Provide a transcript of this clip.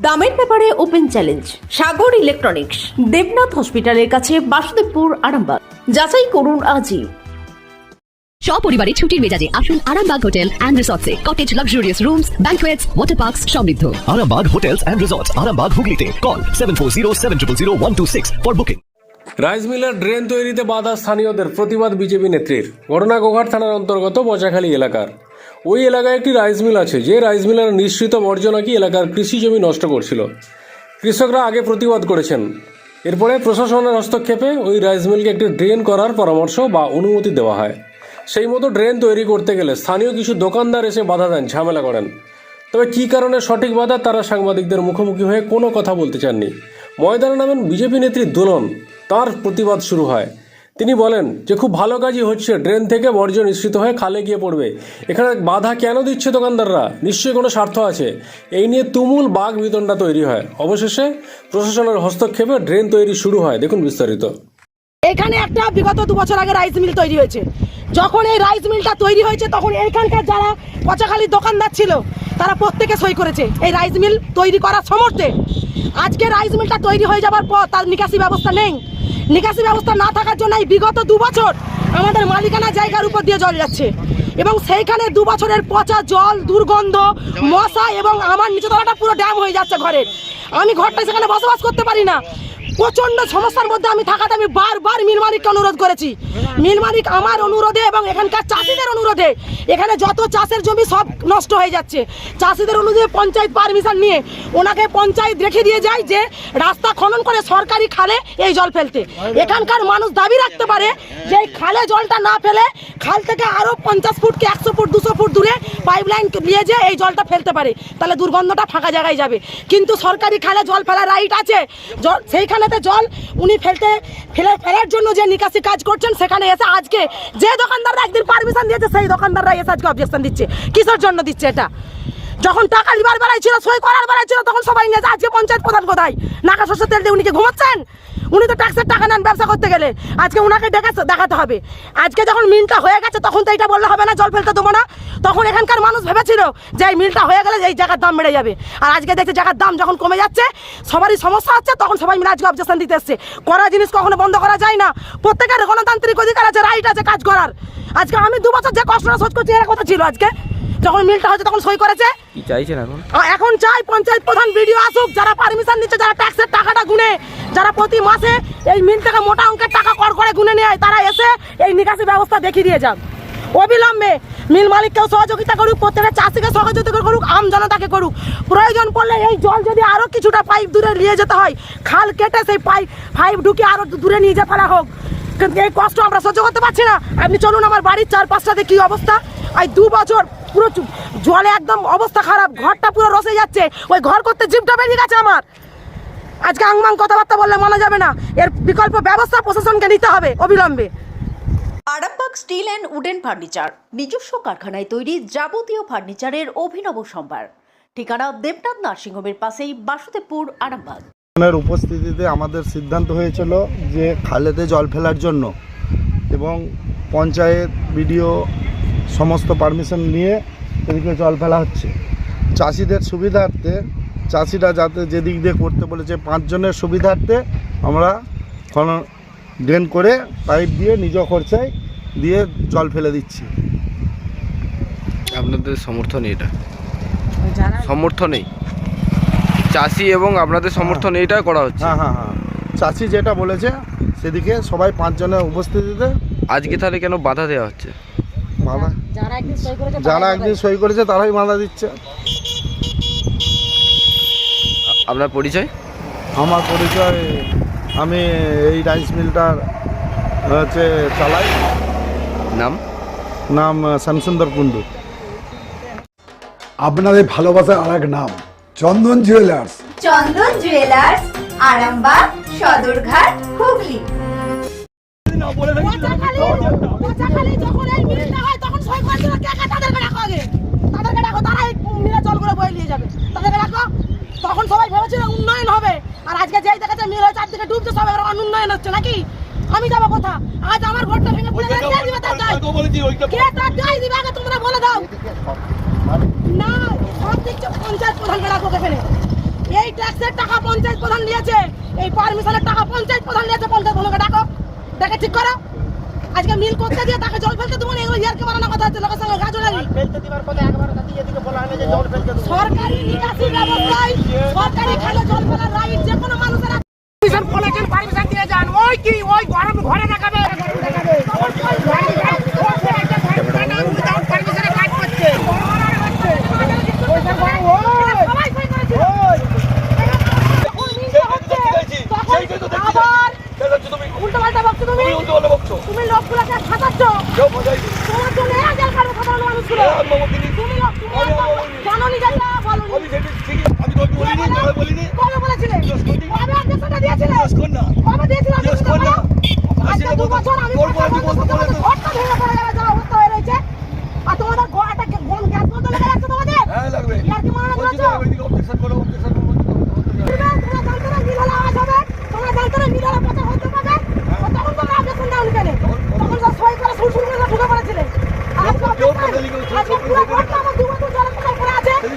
দামের ব্যাপারে open challenge Sagar electronics Debnath হসপিটালের কাছে বাসুদেবপুর আরামবাগ। যাচাই করুন আজই। সপরিবারে ছুটির মেজাজে আসুন Arambagh hotel and রিসর্টসে। Cottage luxurious rooms banquets water parks সমৃদ্ধ। Arambag Hotels and Resorts, Arambag Hooghly Call 740 for booking. Rice মিলের ড্রেন তৈরিতে বাধা স্থানীয়দের প্রতিবাদ বিজেপি নেত্রীর। ঘটনা গোঘাট থানার অন্তর্গত বচাখালী এলাকার। ওই এলাকায় একটি রাইস মিল আছে, যে রাইস মিলের নিঃসৃত বর্জ্য নাকি এলাকার কৃষি জমি নষ্ট করছিল। কৃষকরা আগে প্রতিবাদ করেছেন। এরপরে প্রশাসনের হস্তক্ষেপে ওই রাইস মিলকে একটি ড্রেন করার পরামর্শ বা অনুমতি দেওয়া হয়। সেই মতো ড্রেন তৈরি করতে গেলে স্থানীয় কিছু দোকানদার এসে বাধা দেন, ঝামেলা করেন। তবে কী কারণে সঠিক বাধা তারা সাংবাদিকদের মুখোমুখি হয়ে কোনো কথা বলতে চাননি। ময়দানে নামেন বিজেপি নেত্রী দোলন। তার প্রতিবাদ শুরু হয়। তিনি বলেন যে, খুব ভালো কাজই হচ্ছে। ড্রেন থেকে বর্জ্য নিঃসৃত হয়ে খালে গিয়ে পড়বে। এখানে বাধা কেন দিচ্ছে দোকানদাররা? নিশ্চয়ই কোনো স্বার্থ আছে। এই নিয়ে তুমুল বাঘ বিতণ্ডা তৈরি হয়। অবশেষে প্রশাসনের হস্তক্ষেপে ড্রেন তৈরি শুরু হয়। দেখুন বিস্তারিত। এখানে একটা বিগত দু বছর আগে রাইস মিল তৈরি হয়েছে। যখন এই রাইস মিলটা তৈরি হয়েছে, তখন এইখানকার যারা পচাখালির দোকানদার ছিল, তারা প্রত্যেকে সই করেছে এই রাইস মিল তৈরি করার সমর্থে। আজকে রাইস মিলটা তৈরি হয়ে যাবার পর তার নিকাশি ব্যবস্থা নেই। নিকাশি ব্যবস্থা না থাকার জন্য এই বিগত দু বছর আমাদের মালিকানা জায়গার উপর দিয়ে জল যাচ্ছে। এবং সেইখানে দু বছরের পচা জল, দুর্গন্ধ, মশা এবং আমার নিচতলাটা পুরো ড্যাম হয়ে যাচ্ছে ঘরের। আমি ঘরটা সেখানে বসবাস করতে পারি না। প্রচণ্ড সমস্যার মধ্যে আমি থাকাতে আমি বারবার মিল মালিককে অনুরোধ করেছি। মিল মালিক আমার অনুরোধে এবং এখানকার চাষিদের অনুরোধে, এখানে যত চাষের জমি সব নষ্ট হয়ে যাচ্ছে। চাষিদের অনুরোধে পঞ্চায়েত পারমিশন নিয়ে ওনাকে পঞ্চায়েত রেখে দিয়ে যায় যে রাস্তা খনন করে সরকারি খালে এই জল ফেলতে। এখানকার মানুষ দাবি রাখতে পারে যে এই খালে জলটা না ফেলে খাল থেকে আরও পঞ্চাশ ফুট কি একশো ফুট, দুশো ফুট দূরে পাইপ লাইন নিয়ে যে এই জলটা ফেলতে পারে। তাহলে দুর্গন্ধটা ফাঁকা জায়গায় যাবে। কিন্তু সরকারি খালে জল ফেলার রাইট আছে। জ- সেইখানেতে জল উনি ফেলতে, ফেলে, ফেলার জন্য যে নিকাশি কাজ করছেন, সেখানে এসে আজকে যে দোকানদাররা একদিন পারমিশন দিয়েছে, সেই দোকানদাররা এসে আজকে অবজেকশন দিচ্ছে। কিসের জন্য দিচ্ছে এটা? যখন টাকা লিবার বেলায় ছিল, সই করার বেলায় ছিল, তখন সবাই নিয়েছে আজকে পঞ্চায়েত প্রধান কোথায়? নাকা শস্য তেল দিয়ে উনি কি ঘুমাচ্ছেন? উনি তো ট্যাক্সের টাকা নেন, ব্যবসা করতে গেলে। আজকে ওনাকে ডেকে দেখাতে হবে। আজকে যখন মিলটা হয়ে গেছে, তখন তো এটা বললে হবে না, জল ফেলতে দেবো না। তখন এখানকার মানুষ ভেবেছিল যে এই মিলটা হয়ে গেলে এই জায়গার দাম বেড়ে যাবে। আর আজকে দেখছে জায়গার দাম যখন কমে যাচ্ছে, সবারই সমস্যা হচ্ছে, তখন সবাই মিলে আজকে অবজেকশন দিতে এসছে। করা জিনিস কখনো বন্ধ করা যায় না। প্রত্যেকের গণতান্ত্রিক অধিকার আছে রাইট আছে কাজ করার। আজকে আমি দু বছর যে কষ্টটা সোচ করছি, এর কথা ছিল আজকে। যখন মিলটা হচ্ছে তখন সই করেছে। কি চাইছেন এখন? এখন চাই পঞ্চায়েত প্রধান ভিডিও আসুক যারা পারমিশন নিচ্ছে যারা ট্যাক্সের টাকাটা গুনে যারা প্রতি মাসে এই মিল থেকে মোটা অঙ্কের টাকা কর করে গুনে নেয় তারা এসে এই নিকাশি ব্যবস্থা দেখিয়ে দিয়ে যান। অবিলম্বে মিল মালিককেও সহযোগিতা করুক প্রত্যেকের চাষিকে সহযোগিতা করুক আম জনতাকে করুক। প্রয়োজন পড়লে এই জল যদি আরও কিছুটা পাইপ দূরে নিয়ে যেতে হয় খাল কেটে সেই পাইপ পাইপ ঢুকে আরও দূরে নিয়ে যেতে ফেলা হোক। কিন্তু এই কষ্ট আমরা সহ্য করতে পারছি না। আপনি চলুন আমার বাড়ির চার পাঁচটাতে কি অবস্থা? আর দু বছর পুরো জলে একদম অবস্থা খারাপ ঘরটা পুরো রসে যাচ্ছে। ওই ঘর করতে জিপটা বেরিয়ে গেছে আমার। আজকে আংমাং কথাবার্তা বললে মানা যাবে না। এর বিকল্প ব্যবস্থা প্রশাসনকে নিতে হবে অবিলম্বে। Arambagh steel and wooden furniture নিজস্ব কারখানায় তৈরি যাবতীয় ফার্নিচারের অভিনব সম্ভার। ঠিকানা দেবনাথ নার্সিংহোমের পাশেই বাসুদেবপুর আরামবাগ। উপস্থিতিতে আমাদের সিদ্ধান্ত হয়েছিল যে খালেতে জল ফেলার জন্য এবং পঞ্চায়েত বিডিও সমস্ত পারমিশন নিয়ে এদিকে জল ফেলা হচ্ছে। চাষিদের সুবিধার্থে চাষিরা যাতে যেদিক দিয়ে করতে বলেছে পাঁচজনের সুবিধার্থে আমরা কোনো ড্রেন করে পাইপ দিয়ে নিজ খরচায় দিয়ে জল ফেলে দিচ্ছি। আপনাদের সমর্থন এটা? সমর্থনেই চাষি এবং আপনাদের সমর্থন এইটা করা হচ্ছে? হ্যাঁ হ্যাঁ হ্যাঁ। চাষি যেটা বলেছে সেদিকে সবাই পাঁচজনের উপস্থিতিতে আজকে তাহলে কেন বাধা দেওয়া হচ্ছে? বাধা যারা একদিন সই করেছে তারাই বাধা দিচ্ছে। আপনার পরিচয়? আমার পরিচয় আমি এই রাইস মিলটার হচ্ছে চালাই। নাম? নাম শ্যামসুন্দর কুণ্ডু। আপনাদের ভালোবাসার আর এক নাম চন্দন জুয়েলার্স। চন্দন জুয়েলার্স আরামবাগ সদরঘাট হুগলি। পচাখালি যখন এই হয় সই করেছিল কে কে তাদেরকে ডাকো আগে? তাদেরকে ডাকো তারা এই জলগুলো বয়ে নিয়ে যাবে। তাদেরকে ডাকো। তখন সবাই ভেবেছিল উন্নয়ন হবে। আর আজকে যেই দেখাচ্ছে মিল হয়ে চারদিকে ডুবছে সবাই উন্নয়ন হচ্ছে নাকি? আমি যাব কোথা আজ আমার ঘরটা ভেঙে পড়ে গেছে। কে দিবে তার দায় কে তার দায় দিবে আগে তোমরা বলে দাও। না সব দিচ্ছে পঞ্চায়েত প্রধানকে ডাকো এখানে। এই ট্যাক্সের টাকা পঞ্চায়েত প্রধান নিয়েছে। এই পারমিশনের টাকা পঞ্চায়েত প্রধান নিয়েছে। পঞ্চায়েত প্রধানকে ডাকো। দেখে ঠিক করো। আজকে মিল করতে দিয়ে তাকে জল ফেলতে দেবো না এগুলো ইয়ারকে বানানো কথা হচ্ছে লোকের সঙ্গে গাছ লাগি সরকারি নিকাশি ব্যবস্থায় সরকারি খালে জল ফেলার রাইট যে কোনো মানুষের আছে। পারমিশন বলেছেন পারমিশন দিয়ে যান ওই কি ওই গরম ঘরে দেখাবে উল্টো পাল্টা বকছো তুমি তুমি লোকগুলোকে খাতাচ্ছ তোমার জন্য এক জেল কাটবো সাধারণ মানুষগুলো তুমি লোক তুমি একদম জানো নি যেটা বলো কবে বলেছিলে কবে আদেশটা দিয়েছিলে কবে দিয়েছিলে আদেশটা আজকে দু বছর আমি ঘরটা ভেঙে পড়ে যাবে যা অবস্থা হয়ে রয়েছে আর তোমাদের গোয়াটা গম গ্যাস বন্ধ লেগে যাচ্ছে তোমাদের ইয়ার কি মনে করেছ তোমরা জানতো না মিল হলে আওয়াজ হবে তোমরা জানতো না মিল হলে কথা হতে পারবে তখন তোমরা আবেদন দাওনি কেন তখন তো সই করে সুরসুর করে ঢুকে পড়েছিলে আজকে আজকে পুরো ঘরটা আমার দু বছর জলের তলায় পড়ে আছে দেখেছিলে তোমরা আমি তো বলেছি একদিনও প্রতিবাদ করেছিলে মাটির করে করেছ